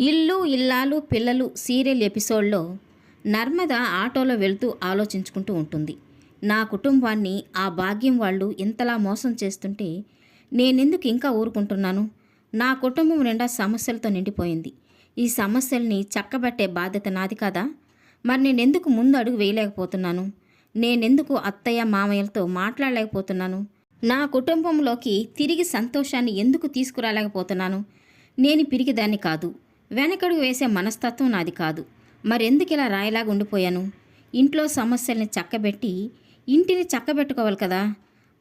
ఇల్లు ఇల్లాలు పిల్లలు సీరియల్ ఎపిసోడ్లో నర్మద ఆటోలో వెళ్తూ ఆలోచించుకుంటూ ఉంటుంది. నా కుటుంబాన్ని ఆ భాగ్యం వాళ్ళు ఇంతలా మోసం చేస్తుంటే నేనెందుకు ఇంకా ఊరుకుంటున్నాను? నా కుటుంబం నిండా సమస్యలతో నిండిపోయింది. ఈ సమస్యల్ని చక్కబట్టే బాధ్యత నాది కదా? మరి నేనెందుకు ముందు అడుగు వేయలేకపోతున్నాను? నేనెందుకు అత్తయ్య మామయ్యలతో మాట్లాడలేకపోతున్నాను? నా కుటుంబంలోకి తిరిగి సంతోషాన్ని ఎందుకు తీసుకురాలేకపోతున్నాను? నేను పిరిగిదాన్ని కాదు. వెనకడుగు వేసే మనస్తత్వం నాది కాదు. మరెందుకు ఇలా రాయిలాగా ఉండిపోయాను? ఇంట్లో సమస్యల్ని చక్కబెట్టి ఇంటిని చక్కబెట్టుకోవాలి కదా?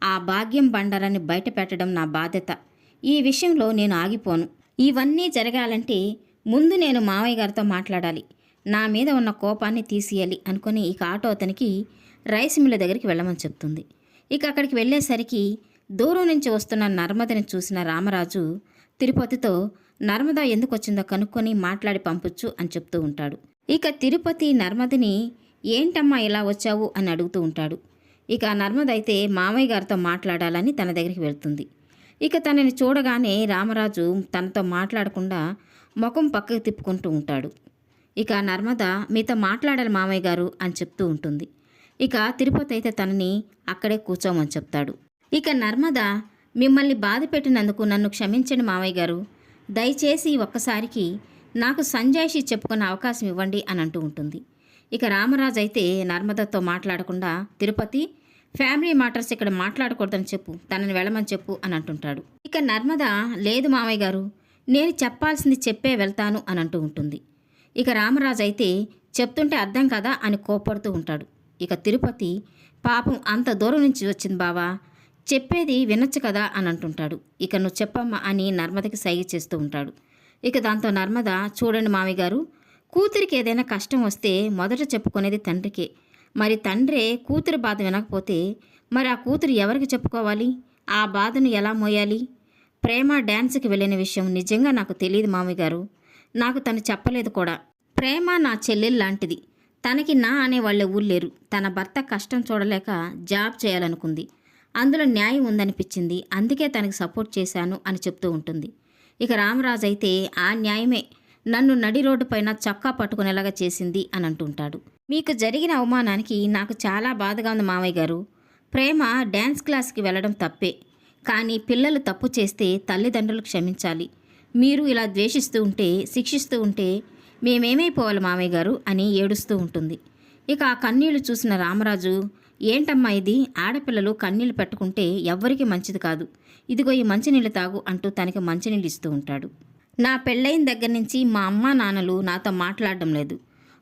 ఆ భాగ్యం బండారాన్ని బయట పెట్టడం నా బాధ్యత. ఈ విషయంలో నేను ఆగిపోను. ఇవన్నీ జరగాలంటే ముందు నేను మావయ్య గారితో మాట్లాడాలి. నా మీద ఉన్న కోపాన్ని తీసేయాలి అనుకుని ఇక ఆటో అతనికి రైస్ మిల్ల దగ్గరికి వెళ్ళమని చెప్తుంది. ఇక అక్కడికి వెళ్ళేసరికి దూరం నుంచి వస్తున్న నర్మదని చూసిన రామరాజు తిరుపతితో నర్మద ఎందుకు వచ్చిందో కనుక్కొని మాట్లాడి పంపొచ్చు అని చెప్తూ ఉంటాడు. ఇక తిరుపతి నర్మదని ఏంటమ్మా ఇలా వచ్చావు? అని అడుగుతూ ఉంటాడు. ఇక నర్మద అయితే మామయ్య గారితో మాట్లాడాలని తన దగ్గరికి వెళ్తుంది. ఇక తనని చూడగానే రామరాజు తనతో మాట్లాడకుండా ముఖం పక్కకు తిప్పుకుంటూ ఉంటాడు. ఇక నర్మద మీతో మాట్లాడాలి మామయ్య గారు అని చెప్తూ ఉంటుంది. ఇక తిరుపతి అయితే తనని అక్కడే కూర్చోమని చెప్తాడు. ఇక నర్మద మిమ్మల్ని బాధ పెట్టినందుకు నన్ను క్షమించండి మామయ్య గారు. దయచేసి ఒక్కసారికి నాకు సంజాయిషి చెప్పుకున్న అవకాశం ఇవ్వండి అని అంటూ ఉంటుంది. ఇక రామరాజు అయితే నర్మదతో మాట్లాడకుండా తిరుపతి ఫ్యామిలీ మాటర్స్ ఇక్కడ మాట్లాడకూడదని చెప్పు తనని వెళ్ళమని చెప్పు అని అంటుంటాడు. ఇక నర్మద లేదు మామయ్య గారు నేను చెప్పాల్సింది చెప్పే వెళ్తాను అని అంటూ ఉంటుంది. ఇక రామరాజు అయితే చెప్తుంటే అర్థం కదా అని కోపడుతూ ఉంటాడు. ఇక తిరుపతి పాపం అంత దూరం నుంచి వచ్చింది బావా చెప్పేది వినొచ్చు కదా అని అంటుంటాడు. ఇక నువ్వు చెప్పమ్మా అని నర్మదకి సైగ చేస్తూ ఉంటాడు. ఇక దాంతో నర్మద చూడండి మామయ్య గారు కూతురికి ఏదైనా కష్టం వస్తే మొదట చెప్పుకునేది తండ్రికే. మరి తండ్రే కూతురు బాధ వినకపోతే మరి ఆ కూతురు ఎవరికి చెప్పుకోవాలి? ఆ బాధను ఎలా మోయాలి? ప్రేమ డ్యాన్స్కి వెళ్ళిన విషయం నిజంగా నాకు తెలియదు మామయ్య గారు నాకు తను చెప్పలేదు కూడా. ప్రేమ నా చెల్లెలు లాంటిది. తనకి నా అనే వాళ్ళే ఊళ్ళేరు. తన భర్త కష్టం చూడలేక జాబ్ చేయాలనుకుంది. అందులో న్యాయం ఉందనిపించింది. అందుకే తనకు సపోర్ట్ చేశాను అని చెప్తూ ఉంటుంది. ఇక రామరాజు అయితే ఆ న్యాయమే నన్ను నడి రోడ్డు పైన చక్కా పట్టుకునేలాగా చేసింది అని అంటుంటాడు. మీకు జరిగిన అవమానానికి నాకు చాలా బాధగా ఉంది మామయ్య గారు. ప్రేమ డ్యాన్స్ క్లాస్కి వెళ్ళడం తప్పే. కానీ పిల్లలు తప్పు చేస్తే తల్లిదండ్రులు క్షమించాలి. మీరు ఇలా ద్వేషిస్తూ ఉంటే శిక్షిస్తూ ఉంటే మేమేమైపోవాలి మామయ్య గారు అని ఏడుస్తూ ఉంటుంది. ఇక ఆ కన్నీళ్ళు చూసిన రామరాజు ఏంటమ్మా ఇది? ఆడపిల్లలు కన్నీళ్ళు పెట్టుకుంటే ఎవ్వరికీ మంచిది కాదు. ఇదిగో ఈ మంచినీళ్ళు తాగు అంటూ తనకి మంచినీళ్ళు ఇస్తూ ఉంటాడు. నా పెళ్ళైన దగ్గర నుంచి మా అమ్మ నాన్నలు నాతో మాట్లాడడం లేదు.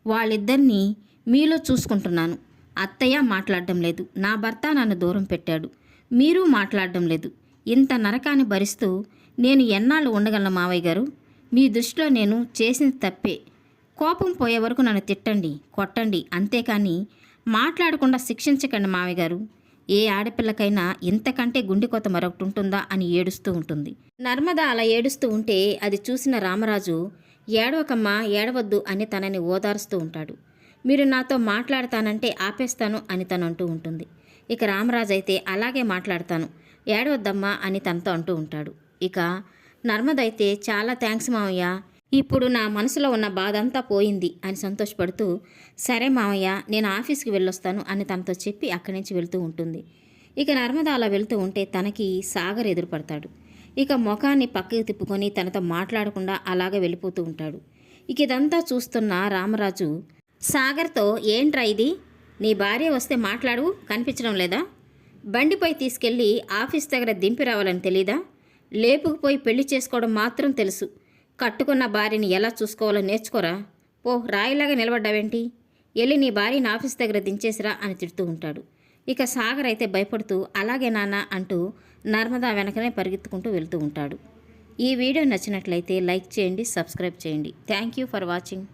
వాళ్ళిద్దరినీ మీలో చూసుకుంటున్నాను. అత్తయ్య మాట్లాడడం లేదు. నా భర్త నన్ను దూరం పెట్టాడు. మీరు మాట్లాడడం లేదు. ఇంత నరకాన్ని భరిస్తూ నేను ఎన్నాళ్ళు ఉండగలను మావయ్య గారు? మీ దృష్టిలో నేను చేసిన తప్పే. కోపం పోయే వరకు నన్ను తిట్టండి కొట్టండి అంతేకాని మాట్లాడకుండా శిక్షించకండి మామయ్య గారు. ఏ ఆడపిల్లకైనా ఇంతకంటే గుండెకోత మరొకటి ఉంటుందా అని ఏడుస్తూ ఉంటుంది. నర్మద అలా ఏడుస్తూ ఉంటే అది చూసిన రామరాజు ఏడవకమ్మ ఏడవద్దు అని తనని ఓదారుస్తూ ఉంటాడు. మీరు నాతో మాట్లాడతానంటే ఆపేస్తాను అని తను అంటూ ఉంటుంది. ఇక రామరాజు అయితే అలాగే మాట్లాడతాను. ఏడవద్దమ్మా అని తనతో అంటూ ఉంటాడు. ఇక నర్మద అయితే చాలా థ్యాంక్స్ మావయ్య. ఇప్పుడు నా మనసులో ఉన్న బాధ అంతా పోయింది అని సంతోషపడుతూ సరే మామయ్య నేను ఆఫీస్కి వెళ్ళొస్తాను అని తనతో చెప్పి అక్కడి నుంచి వెళ్తూ ఉంటుంది. ఇక నర్మద అలా వెళ్తూ ఉంటే తనకి సాగర్ ఎదురుపడతాడు. ఇక ముఖాన్ని పక్కకి తిప్పుకొని తనతో మాట్లాడకుండా అలాగే వెళ్ళిపోతూ ఉంటాడు. ఇక ఇదంతా చూస్తున్న రామరాజు సాగర్తో ఏంట్రా ఇది? నీ భార్య వస్తే మాట్లాడు కనిపించడం లేదా? బండిపై తీసుకెళ్ళి ఆఫీస్ దగ్గర దింపి రావాలని తెలీదా? లేపుకుపోయి పెళ్ళి చేసుకోవడం మాత్రం తెలుసు. కట్టుకున్న భార్యని ఎలా చూసుకోవాలో నేర్చుకోరా? ఓ రాయిలాగా నిలబడ్డావేంటి? వెళ్ళి నీ భార్యని ఆఫీస్ దగ్గర దించేసిరా అని తిడుతూ ఉంటాడు. ఇక సాగర్ అయితే భయపడుతూ అలాగే నాన్న అంటూ నర్మదా వెనకనే పరిగెత్తుకుంటూ వెళ్తూ ఉంటాడు. ఈ వీడియో నచ్చినట్లయితే లైక్ చేయండి సబ్స్క్రైబ్ చేయండి. Thank you for watching.